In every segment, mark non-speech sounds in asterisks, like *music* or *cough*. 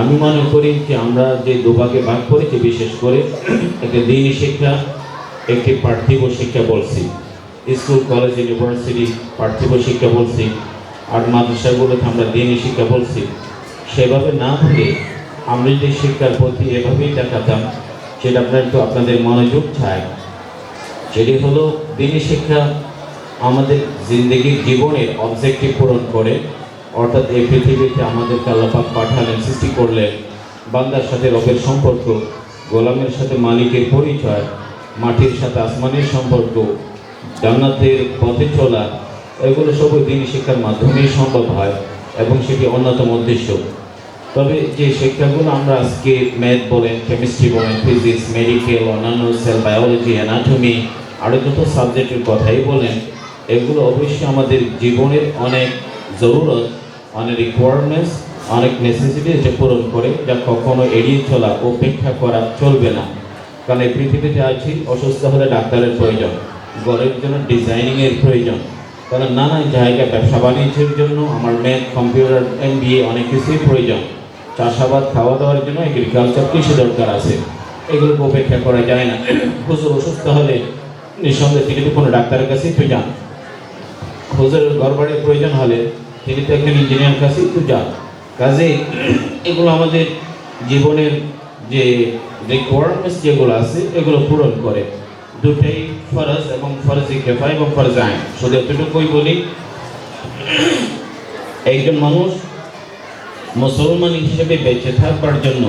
আমি মনে করি যে আমরা যে দুভাগে ভাগ করেছি, বিশেষ করে একটা দিনী শিক্ষা, একটি পার্থিব শিক্ষা বলছি। স্কুল, কলেজ, ইউনিভার্সিটি পার্থিব শিক্ষা বলছি, আর মাদ্রাসাগুলোকে আমরা দিনী শিক্ষা বলছি। সেভাবে না হলে আমরা যদি শিক্ষার প্রতি এভাবেই দেখাতাম সেটা আপনার একটু আপনাদের মনোযোগ চায়। সেটি হলো, দিনী শিক্ষা আমাদের জিন্দগির জীবনের অবজেক্টিভ পূরণ করে। অর্থাৎ এই পৃথিবীতে আমাদের আল্লাপাক পাঠালেন, সৃষ্টি করলেন বান্দার সাথে রবের সম্পর্ক, গোলামের সাথে মালিকের পরিচয়, মাটির সাথে আসমানের সম্পর্ক, জান্নাতের পথে চলা, এগুলো সবই দিনী শিক্ষার মাধ্যমেই সম্ভব হয় এবং সেটি অন্যতম উদ্দেশ্য। তবে যে শিক্ষাগুলো আমরা আজকে ম্যাথ বলেন, কেমিস্ট্রি বলেন, ফিজিক্স, মেডিকেল, অন্যান্য সেল, বায়োলজি, অ্যানাটমি আরও যত সাবজেক্টের কথাই বলেন, এগুলো অবশ্যই আমাদের জীবনের অনেক জরুরত। অনেক রিকোয়ারমেন্টস অনেক নেসেসিটি এটা পূরণ করে যা কখনো এড়িয়ে চলা, উপেক্ষা করা চলবে না। কারণ এই পৃথিবীতে আছি, অসুস্থ হলে ডাক্তারের প্রয়োজন ঘরের জন্য ডিজাইনিংয়ের প্রয়োজন। কারণ নানা জায়গায় ব্যবসা বাণিজ্যের জন্য আমার ম্যাথ কম্পিউটার এম অনেক কিছুই প্রয়োজন। চাষাবাদ খাওয়া দাওয়ার জন্য এগ্রিকালচার কৃষি দরকার আছে। এগুলোকে উপেক্ষা করা যায় না। হুজুর অসুস্থ হলে নিঃসন্দেহে তিনি কোনো ডাক্তারের কাছেই তো যান। হুজুরের ঘর বাড়ির প্রয়োজন হলে তিনি তো একজন ইঞ্জিনিয়ার কাছেই তো যান। কাজেই এগুলো আমাদের জীবনের যে রিকোয়ারমেন্টস যেগুলো আছে, এগুলো পূরণ করে। দুটাই ফরজ এবং ফরজি কেফা এবং ফরজ আইন। শুধু এতটুকুই বলি, একজন মানুষ মুসলমান হিসেবে বেঁচে থাকবার জন্য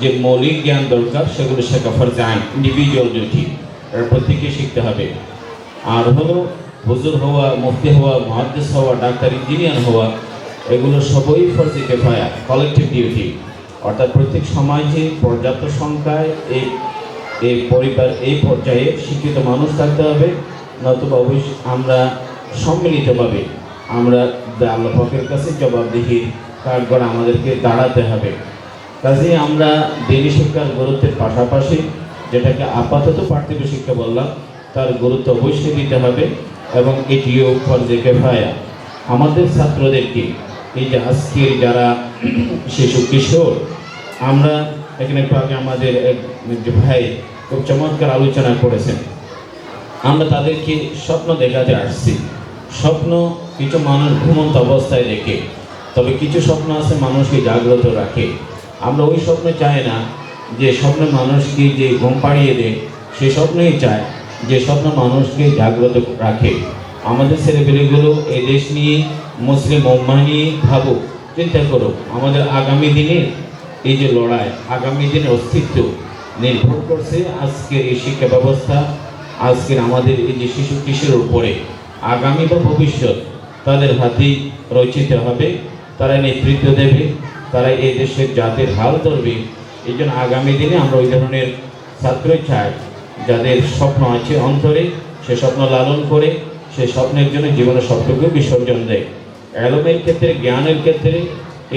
যে মৌলিক জ্ঞান দরকার, সেগুলো শেখা ফরজ আইন ইন্ডিভিজুয়াল ডিউটি এর প্রত্যেকে শিখতে হবে। আর হলো হুজুর হওয়া, মুফতি হওয়া, মহাদ্দেশ হওয়া, ডাক্তার, ইঞ্জিনিয়ার হওয়া, এগুলো সবই ফরজি কেফায়া কালেকটিভ ডিউটি অর্থাৎ প্রত্যেক সমাজে পর্যাপ্ত সংখ্যায় এই এই পরিবার, এই পর্যায়ে শিক্ষিত মানুষ থাকতে হবে, নতুবা অবশ্যই আমরা সম্মিলিতভাবে আমরা আল্লাহ পাকের কাছে জবাবদিহির কাঠ করে আমাদেরকে দাঁড়াতে হবে। কাজে আমরা দিনী শিক্ষার গুরুত্বের পাশাপাশি যেটাকে আপাতত পার্থিব শিক্ষা বললাম, তার গুরুত্ব অবশ্যই দিতে হবে। এবং এটিও ফরজে কেফায়া। আমাদের ছাত্রদেরকে, এই যে আজকের যারা শিশু কিশোর, আমরা এখানে একটু আগে আমাদের এক ভাই খুব চমৎকার আলোচনা করেছেন। আমরা তাদেরকে স্বপ্ন দেখাতে আসছি। স্বপ্ন কিছু মানুষ ঘুমন্ত অবস্থায় দেখে, তবে কিছু স্বপ্ন আছে মানুষকে জাগ্রত রাখে। আমরা ওই স্বপ্ন চাই না যে স্বপ্ন মানুষকে যে ঘুম পাড়িয়ে দেয়, সে স্বপ্নই চায়। যে স্বপ্ন মানুষকে জাগ্রত রাখে। আমাদের ছেলেপেলেগুলো এই দেশ নিয়ে মুসলিম উম্মা নিয়ে ভাবুক, চিন্তা করুক, আমাদের আগামী দিনের এই যে লড়াই, আগামী দিনের অস্তিত্ব নির্ভর করছে আজকের এই শিক্ষা ব্যবস্থা, আজকের আমাদের এই যে শিশু কিশোরের উপরে। আগামী বা ভবিষ্যৎ তাদের হাতেই রচিত হবে, তারা নেতৃত্ব দেবে, তারা এই দেশের জাতির হাল ধরবে। এই জন্য আগামী দিনে আমরা ওই ধরনের ছাত্রই চাই। যাদের স্বপ্ন আছে অন্তরে, সে স্বপ্ন লালন করে, সে স্বপ্নের জন্য জীবনের সবটুকু বিসর্জন দেয়। এলমের ক্ষেত্রে, জ্ঞানের ক্ষেত্রে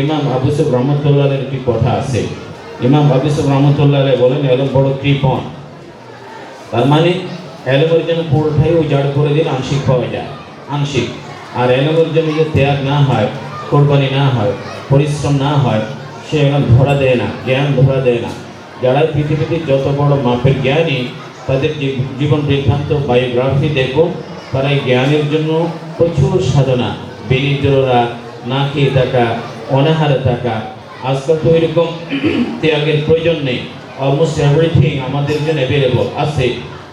ইমাম আবুসুফ রহমতুল্লাহের একটি কথা আছে। ইমাম আবুসুফ রহমতুল্লাহ বলেন, এলম বড় কৃপণ। তার মানে এলমের জন্য পুরোটাই উজাড় করে দিন, আংশিক পাওয়া যায়, আংশিক। আর এলমের জন্য যে ত্যাগ না হয়, কোরবানি না হয়, পরিশ্রম না হয়, সে এখন ধরা দেয় না, জ্ঞান ধরা দেয় না। যারা পৃথিবীতে যত বড় মাপের জ্ঞানী তাদের জীবন বৃত্তান্ত বায়োগ্রাফি দেখো। তারা জ্ঞানের জন্য প্রচুর সাধনা। বিনিদ্ররা না খেয়ে থাকা, অনাহারে থাকা আজকাল তো এরকম *clears throat* ত্যাগের প্রয়োজন নেই। অলমোস্ট এভরিথিং আমাদের জন্য অ্যাভেলেবল আছে।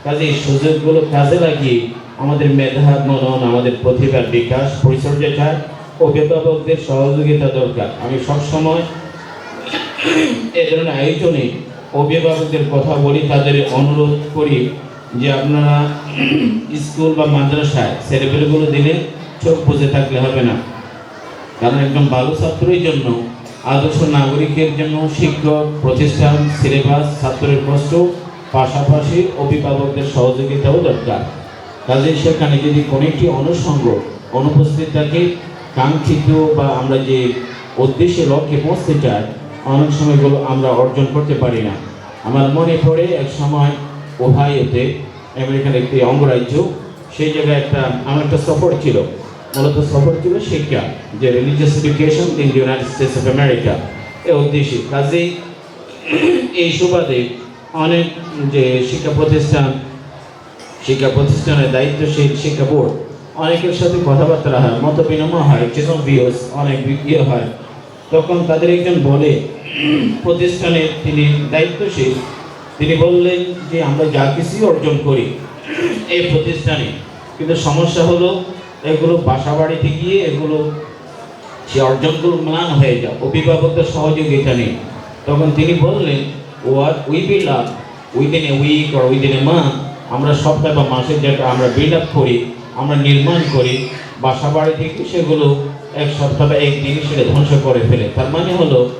কাজে সুযোগগুলো কাজে লাগিয়ে আমাদের মেধা, মনন, আমাদের প্রতিভার বিকাশ, পরিচর্যা চায় অভিভাবকদের সহযোগিতা দরকার। আমি সবসময় *clears throat* এ ধরনের আয়োজনে অভিভাবকদের কথা বলি, তাদের অনুরোধ করি যে আপনারা স্কুল বা মাদ্রাসায় ছেলেপেলেগুলো দিলে চোখ বুঝে থাকলে হবে না। কারণ একজন ভালো ছাত্রের জন্য, আদর্শ নাগরিকের জন্য শিক্ষক, প্রতিষ্ঠান, সিলেবাস, ছাত্রের কষ্ট, পাশাপাশি অভিভাবকদের সহযোগিতাও দরকার। কাজে সেখানে যদি কোনো একটি অনুষঙ্গ অনুপস্থিত থাকে, কাঙ্ক্ষিত বা আমরা যে উদ্দেশ্যে লক্ষ্যে পৌঁছতে চাই, অনেক সময়গুলো আমরা অর্জন করতে পারি না। আমার মনে পড়ে এক সময় ওহাইওতে আমেরিকার একটি অঙ্গরাজ্য, সেই জায়গায় একটা, আমার একটা সফর ছিল। মূলত সফর ছিল শিক্ষা, যে religious education in United States of America এ উদ্দেশ্যে। কাজেই এই সুবাদে অনেক যে শিক্ষা প্রতিষ্ঠান, শিক্ষা প্রতিষ্ঠানের দায়িত্বশীল শিক্ষা বোর্ড, অনেকের সাথে কথাবার্তা হয় মত বিনিময় হয় চেতন ভিউস অনেক ইয়ে হয়। তখন তাদের একজন বলে প্রতিষ্ঠানের তিনি দায়িত্বশীল। তিনি বললেন যে, আমরা যা কিছুই অর্জন করি এই প্রতিষ্ঠানে। কিন্তু সমস্যা হলো, এগুলো বাসা বাড়িতে গিয়ে এগুলো সে অর্জনগুলো ম্লান হয়ে যায়। অভিভাবকদের সহযোগিতা নেই। তখন তিনি বললেন what we build up within a week R within a month আমরা সপ্তাহ বা মাসের যেটা আমরা বিল্ড আপ করি, আমরা নির্মাণ করি বাসা বাড়ি থেকে সেগুলো এক সপ্তাহ বা একদিনই সেটা ধ্বংস করে ফেলে। তার মানে হলো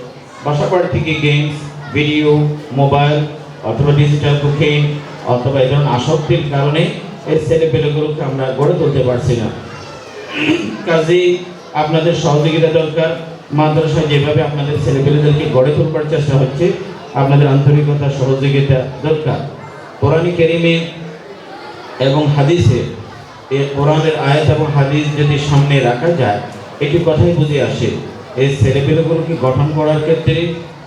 বাসা বাড়ি থেকে গেমস ভিডিও মোবাইল অথবা ডিজিটাল কোকেইন অথবা এই ধরনের আসক্তির কারণে এই ছেলেপেলেগুলোকে আমরা গড়ে তুলতে পারছি না। কাজেই আপনাদের সহযোগিতা দরকার। মাদ্রাসায় যেভাবে আপনাদের ছেলেপেলেদেরকে গড়ে তোলবার চেষ্টা হচ্ছে, আপনাদের আন্তরিকতা, সহযোগিতা দরকার। কোরআনী কেরিমে এবং হাদিসে এই কোরআনের আয়াত এবং হাদিস যদি সামনে রাখা যায় এটি কথাই বুঝে আসে এই ছেলেপেলেগুলোকে গঠন করার ক্ষেত্রে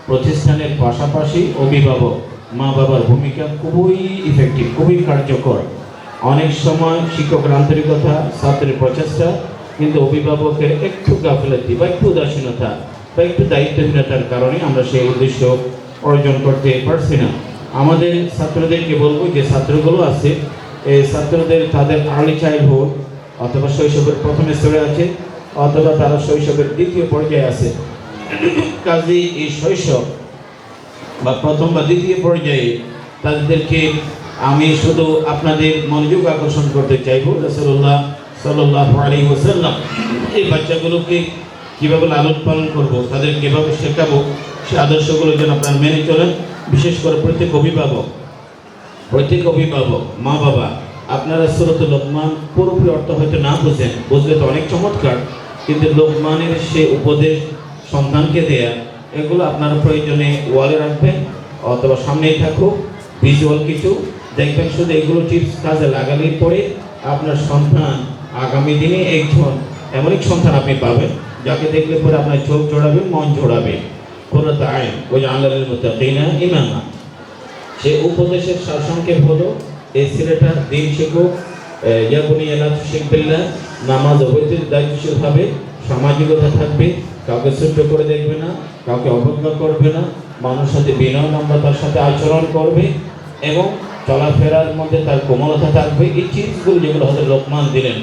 প্রতিষ্ঠানের পাশাপাশি অভিভাবক মা বাবার ভূমিকা খুবই ইফেক্টিভ খুবই কার্যকর। অনেক সময় শিক্ষকের আন্তরিকতা, ছাত্রের প্রচেষ্টা, কিন্তু অভিভাবকের একটু গাফিলতি বা একটু উদাসীনতা বা একটু দায়িত্বহীনতার কারণে আমরা সেই উদ্দেশ্য অর্জন করতে পারছি না। আমাদের ছাত্রদেরকে বলব যে ছাত্রগুলো আছে, এই ছাত্রদের তাদের আর্লি চাইল্ডহুড অথবা শৈশবের প্রথম স্তরে আছে অথবা তারা শৈশবের দ্বিতীয় পর্যায়ে আছে। কাজেই এই শৈশব বা প্রথম বা দ্বিতীয় পর্যায়ে তাদেরকে আমি শুধু আপনাদের মনোযোগ আকর্ষণ করতে চাইব রসুল্লাহ সাল্লাহ আলী ওসাল্লাম এই বাচ্চাগুলোকে কীভাবে লালন পালন করব, তাদের কীভাবে শেখাবো, সে আদর্শগুলো যেন আপনারা মেনে চলেন, বিশেষ করে প্রত্যেক অভিভাবক প্রত্যেক অভিভাবক মা বাবা আপনারা সুরত লোকমান পুরোপুরি অর্থ হয়তো না বুঝেন, বুঝলে তো অনেক চমৎকার, কিন্তু লোকমানের সে উপদেশ সন্তানকে দেয়া, এগুলো আপনার প্রয়োজনে ওয়ালে রাখবেন, অথবা সামনেই থাকুক ভিজুয়াল কিছু, দেখবেন শুধু এগুলো টিপস কাজে লাগালেই পরে আপনার সন্তান আগামী দিনে একজন এমন এক সন্তান আপনি পাবেন, যাকে দেখলে পরে আপনার চোখ জোড়াবে, মন জোড়াবে। কোনো আইন ওই আল্লাহ মুতাকিনা ইমামা সে উপদেশের সারসংক্ষেপ হলো এই ছেলেটা দিন শিখুক ইয়াকুনি এলাচ শিখবিল্লা নামাজ অবৈধ দায়িত্বশীল হবে সামাজিকতা থাকবে, কাউকে ছোট্ট করে দেখবে না, কাউকে অবজ্ঞা করবে না মানুষের সাথে বিনয় নম্রতার সাথে আচরণ করবে, এবং চলাফেরার মধ্যে তার কোমলতা থাকবে। এই চিজগুলো যেগুলো হয়তো লোকমান দিলেন,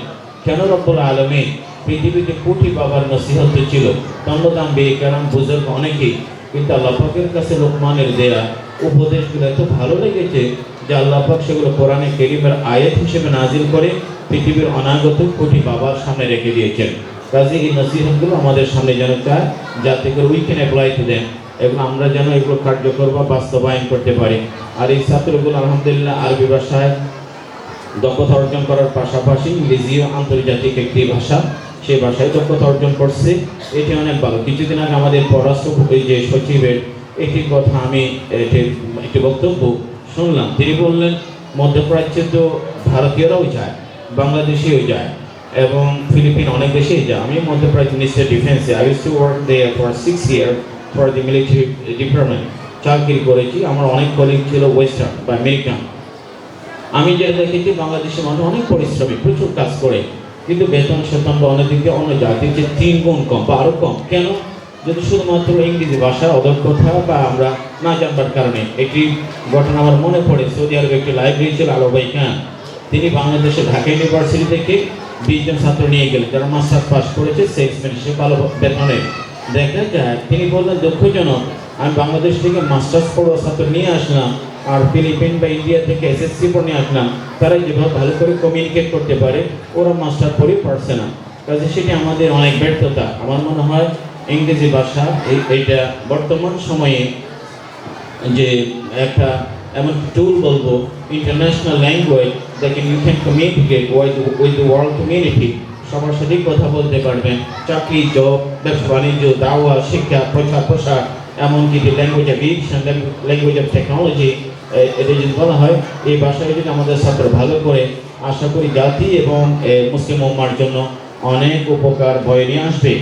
কেন রব্বুল আলমী পৃথিবীতে কোটি বাবার নসিহত ছিল? তন্নদাম বে কারণ বুজুর্গ অনেকেই, কিন্তু আল্লাহ কাছে লোকমানের দেয়া উপদেশগুলো এত ভালো লেগেছে যে আল্লাহ পাক সেগুলো কোরআনে কেরিমের আয়াত হিসেবে নাজিল করে পৃথিবীর অনাগত কোটি বাবার সামনে রেখে দিয়েছেন। কাজে এই নসিহতগুলো আমাদের সামনে যেন চায়, যাতে করে we can apply to then এবং আমরা যেন এগুলো কার্যকর বা বাস্তবায়ন করতে পারি। আর এই ছাত্রগুলো আলহামদুলিল্লাহ আরবি ভাষায় দক্ষতা অর্জন করার পাশাপাশি ইংরেজিও আন্তর্জাতিক একটি ভাষা সেই ভাষায় দক্ষতা অর্জন করছে। এটি অনেক ভালো। কিছুদিন আগে আমাদের পররাষ্ট্র যে সচিবের একটি কথা আমি একটি বক্তব্য শুনলাম। তিনি বললেন, মধ্যপ্রাচ্যে তো ভারতীয়রাও যায়, বাংলাদেশেও যায় এবং ফিলিপিন অনেক দেশেই যায়। আমি মধ্যপ্রাচ্য মিনিস্টার ডিফেন্সে I use to work there for six year for the military department চাকরি করেছি। আমার অনেক কলিগ ছিল ওয়েস্টার্ন বা আমেরিকান আমি যেটা দেখেছি, বাংলাদেশের মানুষ অনেক পরিশ্রমী, প্রচুর কাজ করে। কিন্তু বেতন, সেতন বা অনেক দিক অন্য জাতির যে তিন গুণ কম বা আরও কম। কেন? যদি শুধুমাত্র ইংরেজি ভাষা অদক্ষতা বা আমরা না জানবার কারণে একটি ঘটনা আমার মনে পড়ে। সৌদি আরবে একটি লাইব্রেরি ছিল আলো ভাই খান। তিনি বাংলাদেশে ঢাকা ইউনিভার্সিটি থেকে বিশজন ছাত্র নিয়ে গেলেন। যারা মাস্টার পাস করেছে সেলসম্যান হিসেবে ভালো বেতনে দেখা যায়, তিনি বললেন, দুঃখজনক, আমি বাংলাদেশ থেকে মাস্টার্স পড়ুয়া ছাত্র নিয়ে আসলাম আর ফিলিপিন বা ইন্ডিয়া থেকে এসএসসি পড়ে নিয়ে আসলাম। তারা যেভাবে ভালো করে কমিউনিকেট করতে পারে, ওরা মাস্টার পড়েই পারছে না। কাজে সেটি আমাদের অনেক ব্যর্থতা। আমার মনে হয়, ইংরেজি ভাষা এইটা বর্তমান সময়ে যে একটা এমন টুল বলব international language that you can communicate with with the world community সবার সাথেই কথা বলতে পারবেন। চাকরি জব ব্যবসা, বাণিজ্য, দাওয়া, শিক্ষা, প্রচার প্রসার, এমনকি যে language of education language of technology এটা যদি বলা হয়, এই ভাষায় যদি আমাদের ছাত্র ভালো করে আশা করি জাতি এবং মুসলিম উম্মার জন্য অনেক উপকার বয়ে নিয়ে আসবে।